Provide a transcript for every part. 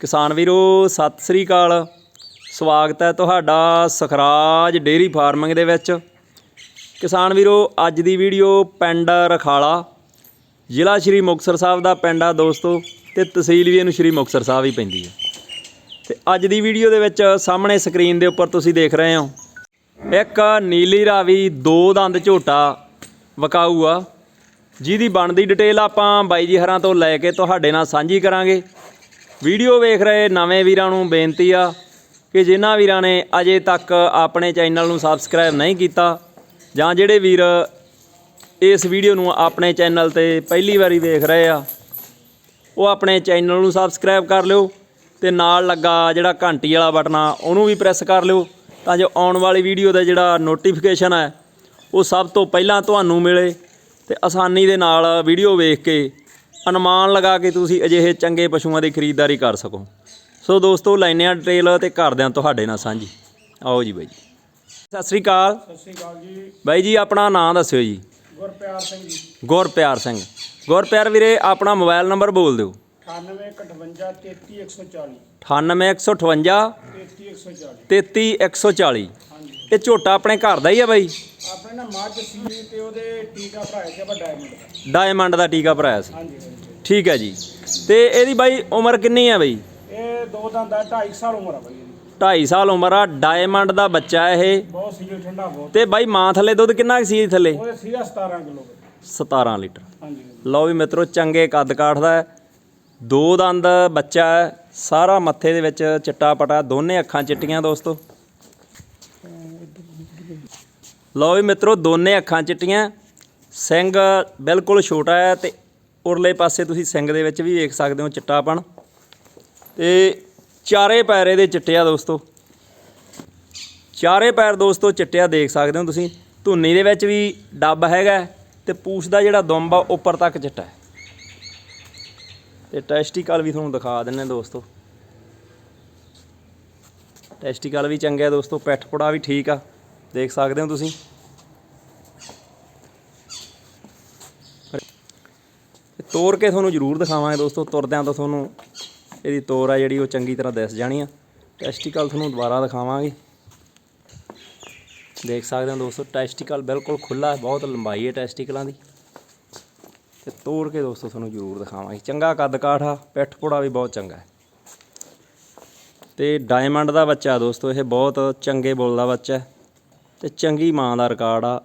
ਕਿਸਾਨ ਵੀਰੋ, ਸਤਿ ਸ੍ਰੀ ਅਕਾਲ। ਸਵਾਗਤ ਹੈ ਤੁਹਾਡਾ ਸਖਰਾਜ ਡੇਰੀ ਫਾਰਮਿੰਗ ਦੇ ਵਿੱਚ। ਕਿਸਾਨ ਵੀਰੋ, ਅੱਜ ਦੀ ਵੀਡੀਓ ਪਿੰਡ ਰਖਾਲਾ, ਜ਼ਿਲ੍ਹਾ ਸ਼੍ਰੀ ਮੁਕਤਸਰ ਸਾਹਿਬ ਦਾ ਪਿੰਡ ਆ ਦੋਸਤੋ, ਤੇ ਤਹਿਸੀਲ ਵੀ ਇਹਨੂੰ ਸ਼੍ਰੀ ਮੁਕਤਸਰ ਸਾਹਿਬ ਹੀ ਪੈਂਦੀ ਹੈ ਤੇ ਅੱਜ ਦੀ ਵੀਡੀਓ ਦੇ ਵਿੱਚ ਸਾਹਮਣੇ ਸਕਰੀਨ ਦੇ ਉੱਪਰ ਤੁਸੀਂ ਦੇਖ ਰਹੇ ਹੋ, ਇੱਕ ਨੀਲੀ ਰਾਵੀ, ਦੋ ਦੰਦ ਝੋਟਾ ਵਕਾਊ ਆ। ਜਿਹਦੀ ਬਣਦੀ ਡਿਟੇਲ ਆਪਾਂ ਬਾਈ ਜੀ ਹਰਾਂ ਤੋਂ ਲੈ ਕੇ ਤੁਹਾਡੇ ਨਾਲ ਸਾਂਝੀ ਕਰਾਂਗੇ। ਵੀਡੀਓ ਵੇਖ ਰਹੇ ਨਵੇਂ ਵੀਰਾਂ ਨੂੰ ਬੇਨਤੀ ਆ ਕਿ ਜਿਨ੍ਹਾਂ ਵੀਰਾਂ ਨੇ ਅਜੇ ਤੱਕ ਆਪਣੇ ਚੈਨਲ ਨੂੰ ਸਬਸਕ੍ਰਾਈਬ ਨਹੀਂ ਕੀਤਾ ਜਾਂ ਜਿਹੜੇ ਵੀਰ ਇਸ ਵੀਡੀਓ ਨੂੰ ਆਪਣੇ ਚੈਨਲ ਤੇ ਪਹਿਲੀ ਵਾਰੀ ਵੇਖ ਰਹੇ ਆ, ਉਹ ਆਪਣੇ ਚੈਨਲ ਨੂੰ ਸਬਸਕ੍ਰਾਈਬ ਕਰ ਲਿਓ ਤੇ ਨਾਲ ਲੱਗਾ ਜਿਹੜਾ ਘੰਟੀ ਵਾਲਾ ਬਟਨ ਆ, ਉਹਨੂੰ ਵੀ ਪ੍ਰੈਸ ਕਰ ਲਿਓ ਤਾਂ ਜੋ ਆਉਣ ਵਾਲੀ ਵੀਡੀਓ ਦਾ ਜਿਹੜਾ ਨੋਟੀਫਿਕੇਸ਼ਨ ਹੈ ਉਹ ਸਭ ਤੋਂ ਪਹਿਲਾਂ ਤੁਹਾਨੂੰ ਮਿਲੇ ਤੇ ਆਸਾਨੀ ਦੇ ਨਾਲ ਵੀਡੀਓ ਵੇਖ ਕੇ ਅਨੁਮਾਨ ਲਗਾ ਕੇ ਤੁਸੀਂ ਅਜਿਹੇ ਚੰਗੇ ਪਸ਼ੂਆਂ ਦੀ ਖਰੀਦਦਾਰੀ ਕਰ ਸਕੋ। ਸੋ ਦੋਸਤੋ ਲੈਨੇ ਆ ਡਿਟੇਲ ਤੇ ਕਰਦੇ ਤੁਹਾਡੇ ਨਾਲ ਸਾਂਝੀ। ਆਓ ਜੀ ਬਾਈ ਜੀ। ਸਤਿ ਸ੍ਰੀ ਅਕਾਲ। ਸਤਿ ਸ਼੍ਰੀ ਅਕਾਲ ਜੀ। ਬਾਈ ਜੀ ਆਪਣਾ ਨਾਮ ਦੱਸਿਓ ਜੀ। ਗੁਰਪਿਆਰ ਸਿੰਘ ਜੀ। ਗੁਰਪਿਆਰ ਸਿੰਘ। ਗੁਰਪਿਆਰ ਵੀਰੇ ਆਪਣਾ ਮੋਬਾਈਲ ਨੰਬਰ ਬੋਲ ਦਿਓ। 98 33140 98158 33140 33140 ਹਾਂਜੀ। ਇਹ ਝੋਟਾ ਆਪਣੇ ਘਰ ਦਾ ਹੀ ਆ ਬਾਈ? ਆਪਣੇ ਨਾ ਮੱਝ ਸੀ ਤੇ ਉਹਦੇ ਟੀਕਾ ਭਰਾਇਆ ਸੀ ਆਪਾਂ ਡਾਇਮੰਡ ਦਾ। ਡਾਇਮੰਡ ਦਾ ਟੀਕਾ ਭਰਾਇਆ ਸੀ। ਹਾਂਜੀ। ਠੀਕ ਹੈ ਜੀ। ਤੇ ਇਹਦੀ ਬਾਈ ਉਮਰ ਕਿੰਨੀ ਆ ਬਾਈ? ਇਹ ਦੋ ਦੰਦ ਦਾ 2.5 ਸਾਲ ਉਮਰ ਆ ਬਾਈ ਇਹਦੀ। 2.5 ਸਾਲ ਉਮਰ ਆ ਡਾਇਮੰਡ ਦਾ ਬੱਚਾ ਇਹ। ਬਹੁਤ ਸੀਲ ਠੰਡਾ ਬਹੁਤ। ਤੇ ਬਾਈ ਮਾਂ ਥੱਲੇ ਦੁੱਧ ਕਿੰਨਾ ਸੀ ਥੱਲੇ? ਉਹਦੇ ਸੀਗਾ 17 ਕਿਲੋ 17 ਲੀਟਰ। ਹਾਂਜੀ। ਲਓ ਵੀ ਮਿੱਤਰੋ ਚੰਗੇ ਕੱਦ ਕਾਠਦਾ ਹੈ। ਦੋ ਦੰਦ ਬੱਚਾ ਹੈ ਸਾਰਾ ਮੱਥੇ ਦੇ ਵਿੱਚ ਚਿੱਟਾ ਪਟਾ ਦੋਨੇ ਅੱਖਾਂ ਚਿੱਟੀਆਂ ਦੋਸਤੋ। ਲਓ ਵੀ ਮਿੱਤਰੋ ਦੋਨੇ ਅੱਖਾਂ ਚਿੱਟੀਆਂ। ਸਿੰਘ ਬਿਲਕੁਲ ਛੋਟਾ ਹੈ ਤੇ ਉਰਲੇ ਪਾਸੇ ਤੁਸੀਂ ਸਿੰਘ ਦੇ ਵਿੱਚ ਵੀ ਵੇਖ ਸਕਦੇ ਹੋ ਚਿੱਟਾਪਣ। ਤੇ ਚਾਰੇ ਪੈਰ ਇਹਦੇ ਚਿੱਟੇ ਆ ਦੋਸਤੋ। ਚਾਰੇ ਪੈਰ ਦੋਸਤੋ ਚਿੱਟਿਆ ਦੇਖ ਸਕਦੇ ਹੋ ਤੁਸੀਂ। ਧੁੰਨੀ ਦੇ ਵਿੱਚ ਵੀ ਡੱਬ ਹੈਗਾ ਹੈ ਤੇ ਪੂਛ ਦਾ ਜਿਹੜਾ ਦੁੰਬ ਆ ਉੱਪਰ ਤੱਕ ਚਿੱਟਾ ਹੈ। ਤੇ ਟੈਸਟੀਕਲ ਵੀ ਤੁਹਾਨੂੰ ਦਿਖਾ ਦਿੰਨੇ ਦੋਸਤੋ। ਟੈਸਟੀਕਲ ਵੀ ਚੰਗਾ ਦੋਸਤੋ, ਪਿੱਠ ਪੁੜਾ ਵੀ ਠੀਕ ਆ। ਦੇਖ ਸਕਦੇ ਹੋ ਤੁਸੀਂ। ਤੋਰ ਕੇ ਤੁਹਾਨੂੰ ਜ਼ਰੂਰ ਦਿਖਾਵਾਂਗੇ ਦੋਸਤੋ, ਤੁਰਦਿਆਂ ਤੋਂ ਤੁਹਾਨੂੰ ਇਹਦੀ ਤੋਰ ਆ ਜਿਹੜੀ ਉਹ ਚੰਗੀ ਤਰ੍ਹਾਂ ਦਿਸ ਜਾਣੀ ਆ। ਟੈਸਟੀਕਲ ਤੁਹਾਨੂੰ ਦੁਬਾਰਾ ਦਿਖਾਵਾਂਗੇ। ਦੇਖ ਸਕਦੇ ਹੋ ਦੋਸਤੋ, ਟੈਸਟੀਕਲ ਬਿਲਕੁਲ ਖੁੱਲਾ ਹੈ, ਬਹੁਤ ਲੰਬਾਈ ਹੈ ਟੈਸਟੀਕਲਾਂ ਦੀ। ਤੇ ਤੋੜ ਕੇ ਦੋਸਤੋ ਤੁਹਾਨੂੰ ਜ਼ਰੂਰ ਦਿਖਾਵਾਂਗੇ। ਚੰਗਾ ਕੱਦ ਕਾਠ ਆ, ਪਿੱਠ ਪੁੜਾ ਵੀ ਬਹੁਤ ਚੰਗਾ ਹੈ। ਤੇ ਡਾਇਮੰਡ ਦਾ ਬੱਚਾ ਦੋਸਤੋ, ਇਹ ਬਹੁਤ ਚੰਗੇ ਬੁੱਲ ਦਾ ਬੱਚਾ ਹੈ। ਤੇ ਚੰਗੀ ਮਾਂ ਦਾ ਰਿਕਾਰਡ ਆ,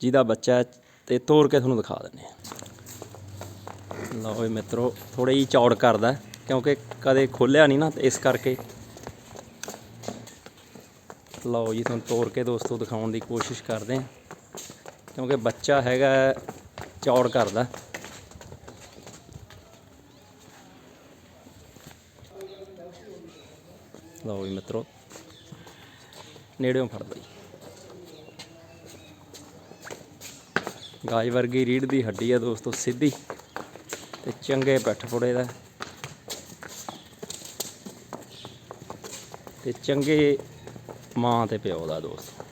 ਜਿਹਦਾ ਬੱਚਾ ਹੈ, ਤੇ ਤੋੜ ਕੇ ਤੁਹਾਨੂੰ ਦਿਖਾ ਦਿੰਦੇ ਆ ਲਓ ਵੀ ਮਿੱਤਰੋ ਥੋੜੀ ਜਿਹੀ ਚੌੜ ਕਰਦਾ ਹੈ, ਕਿਉਂਕਿ ਕਦੇ ਖੋਲਿਆ ਨਹੀਂ ਨਾ ਇਸ ਕਰਕੇ। ਲਓ ਜੀ ਤੁਹਾਨੂੰ ਤੋੜ ਕੇ ਦੋਸਤੋ ਦਿਖਾਉਣ ਦੀ ਕੋਸ਼ਿਸ਼ ਕਰਦੇ ਹਾਂ ਕਿਉਂਕਿ ਬੱਚਾ ਹੈਗਾ ਹੈ, ਚੌੜ ਕਰਦਾ ਲਓ ਜੀ ਮਿੱਤਰੋ ਨੇੜਿਓਂ ਫੜ ਲਈ ਗਾਜ ਵਰਗੀ ਰੀੜ ਦੀ ਹੱਡੀ ਆ ਦੋਸਤੋ ਸਿੱਧੀ। ਤੇ ਚੰਗੇ ਪਿੱਠ ਪੁੜੇ ਦਾ। ਤੇ ਚੰਗੇ ਮਾਂ ਤੇ ਪਿਓ ਦਾ ਦੋਸਤ।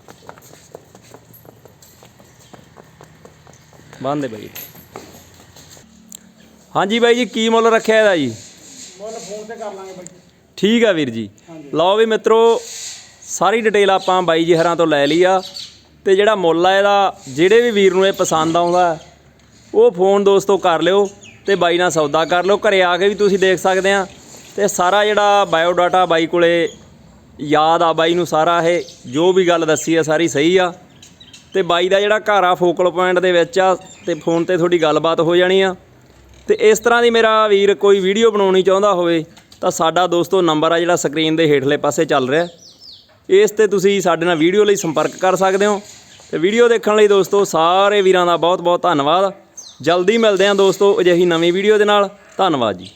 ਬੰਦੇ ਬਾਈ। ਹਾਂਜੀ ਬਾਈ ਜੀ ਕੀ ਮੁੱਲ ਰੱਖਿਆ ਇਹਦਾ ਜੀ? ਮੁੱਲ ਫੋਨ ਤੇ ਕਰ ਲਾਂਗੇ ਬਾਈ ਠੀਕ ਆ ਵੀਰ ਜੀ। ਲਓ ਵੀ ਮਿੱਤਰੋ ਸਾਰੀ ਡਿਟੇਲ ਆਪਾਂ ਬਾਈ ਜੀ ਹਰਾਂ ਤੋਂ ਲੈ ਲਈ ਆ। ਤੇ ਜਿਹੜਾ ਮੁੱਲ ਆ ਇਹਦਾ ਜਿਹੜੇ ਵੀ ਵੀਰ ਨੂੰ ਇਹ ਪਸੰਦ ਆਉਂਦਾ ਉਹ ਫੋਨ ਦੋਸਤੋ ਕਰ ਲਿਓ। ਤੇ ਬਾਈ ਨਾਲ ਸੌਦਾ ਕਰ ਲਓ, ਘਰੇ ਆ ਕੇ ਵੀ ਤੁਸੀਂ ਦੇਖ ਸਕਦੇ ਆ। ਤੇ ਸਾਰਾ ਜਿਹੜਾ ਬਾਇਓ ਡਾਟਾ ਬਾਈ ਕੋਲੇ ਯਾਦ ਆ ਬਾਈ ਨੂੰ ਸਾਰਾ ਇਹ, ਜੋ ਵੀ ਗੱਲ ਦੱਸੀ ਆ, ਸਾਰੀ ਸਹੀ ਆ। ਤੇ ਬਾਈ ਦਾ ਜਿਹੜਾ ਘਰ ਆ ਫੋਕਲ ਪੁਆਇੰਟ ਦੇ ਵਿੱਚ ਆ, ਤੇ ਫੋਨ ਤੇ ਤੁਹਾਡੀ ਗੱਲਬਾਤ ਹੋ ਜਾਣੀ ਆ। ਤੇ ਇਸ ਤਰ੍ਹਾਂ ਦੀ ਮੇਰਾ ਵੀਰ ਕੋਈ ਵੀਡੀਓ ਬਣਾਉਣੀ ਚਾਹੁੰਦਾ ਹੋਵੇ, ਤਾਂ ਸਾਡਾ ਦੋਸਤੋ ਨੰਬਰ ਆ ਜਿਹੜਾ ਸਕਰੀਨ ਦੇ ਹੇਠਲੇ ਪਾਸੇ ਚੱਲ ਰਿਹਾ। ਇਸ ਤੇ ਤੁਸੀਂ ਸਾਡੇ ਨਾਲ ਵੀਡੀਓ ਲਈ ਸੰਪਰਕ ਕਰ ਸਕਦੇ ਹੋ। ਤੇ ਵੀਡੀਓ ਦੇਖਣ ਲਈ ਦੋਸਤੋ ਸਾਰੇ ਵੀਰਾਂ ਦਾ ਬਹੁਤ ਬਹੁਤ ਧੰਨਵਾਦ। ਜਲਦੀ ਮਿਲਦੇ ਹਾਂ ਦੋਸਤੋ ਅਜਿਹੀ ਨਵੀਂ ਵੀਡੀਓ ਦੇ ਨਾਲ। ਧੰਨਵਾਦ ਜੀ।